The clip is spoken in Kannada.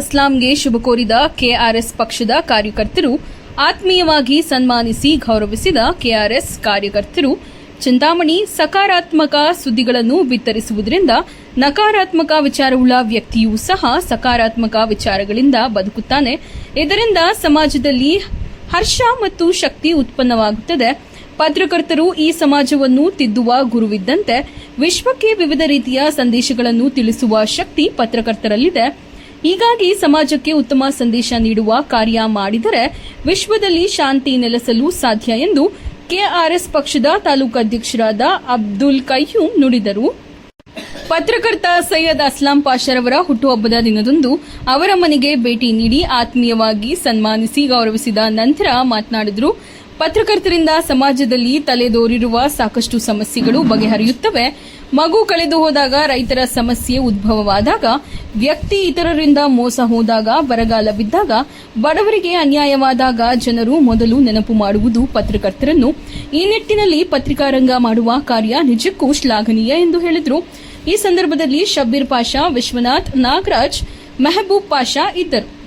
ಇಸ್ಲಾಂಗೆ ಶುಭ ಕೋರಿದ ಕೆಆರ್ಎಸ್ ಪಕ್ಷದ ಕಾರ್ಯಕರ್ತರು ಆತ್ಮೀಯವಾಗಿ ಸನ್ಮಾನಿಸಿ ಗೌರವಿಸಿದ ಕೆಆರ್ಎಸ್ ಕಾರ್ಯಕರ್ತರು, ಚಿಂತಾಮಣಿ ಸಕಾರಾತ್ಮಕ ಸುದ್ದಿಗಳನ್ನು ಬಿತ್ತರಿಸುವುದರಿಂದ ನಕಾರಾತ್ಮಕ ವಿಚಾರವುಳ್ಳ ವ್ಯಕ್ತಿಯೂ ಸಹ ಸಕಾರಾತ್ಮಕ ವಿಚಾರಗಳಿಂದ ಬದುಕುತ್ತಾನೆ. ಇದರಿಂದ ಸಮಾಜದಲ್ಲಿ ಹರ್ಷ ಮತ್ತು ಶಕ್ತಿ ಉತ್ಪನ್ನವಾಗುತ್ತದೆ. ಪತ್ರಕರ್ತರು ಈ ಸಮಾಜವನ್ನು ತಿದ್ದುವ ಗುರುವಿದ್ದಂತೆ ವಿಶ್ವಕ್ಕೆ ವಿವಿಧ ರೀತಿಯ ಸಂದೇಶಗಳನ್ನು ತಿಳಿಸುವ ಶಕ್ತಿ ಪತ್ರಕರ್ತರಲ್ಲಿದೆ. ಹೀಗಾಗಿ ಸಮಾಜಕ್ಕೆ ಉತ್ತಮ ಸಂದೇಶ ನೀಡುವ ಕಾರ್ಯ ಮಾಡಿದರೆ ವಿಶ್ವದಲ್ಲಿ ಶಾಂತಿ ನೆಲೆಸಲು ಸಾಧ್ಯ ಎಂದು ಕೆಆರ್ಎಸ್ ಪಕ್ಷದ ತಾಲೂಕು ಅಧ್ಯಕ್ಷರಾದ ಅಬ್ದುಲ್ ಕೈಯೂ ನುಡಿದರು. ಪತ್ರಕರ್ತ ಸೈಯದ್ ಅಸ್ಲಾಂ ಪಾಷರವರ ಹುಟ್ಟುಹಬ್ಬದ ದಿನದಂದು ಅವರ ಮನೆಗೆ ಭೇಟಿ ನೀಡಿ ಆತ್ಮೀಯವಾಗಿ ಸನ್ಮಾನಿಸಿ ಗೌರವಿಸಿದ ನಂತರ ಮಾತನಾಡಿದರು. ಪತ್ರಕರ್ತರಿಂದ ಸಮಾಜದಲ್ಲಿ ತಲೆದೋರಿರುವ ಸಾಕಷ್ಟು ಸಮಸ್ಯೆಗಳು ಬಗೆಹರಿಯುತ್ತವೆ. ಮಗು ಕಳೆದು ಹೋದಾಗ ರೈತರ ಸಮಸ್ಯೆ ಉದ್ಭವವಾದಾಗ ವ್ಯಕ್ತಿ ಇತರರಿಂದ ಮೋಸ ಹೋದಾಗ, ಬರಗಾಲ ಬಿದ್ದಾಗ, ಬಡವರಿಗೆ ಅನ್ಯಾಯವಾದಾಗ ಜನರು ಮೊದಲು ನೆನಪು ಮಾಡುವುದು ಪತ್ರಕರ್ತರನ್ನು. ಈ ನಿಟ್ಟಿನಲ್ಲಿ ಪತ್ರಿಕಾರಂಗ ಮಾಡುವ ಕಾರ್ಯ ನಿಜಕ್ಕೂ ಶ್ಲಾಘನೀಯ ಎಂದು ಹೇಳಿದರು. ಈ ಸಂದರ್ಭದಲ್ಲಿ ಶಬ್ಬೀರ್ ಪಾಷಾ, ವಿಶ್ವನಾಥ್ ನಾಗರಾಜ್, ಮೆಹಬೂಬ್ ಪಾಷಾ ಇದ್ದರು.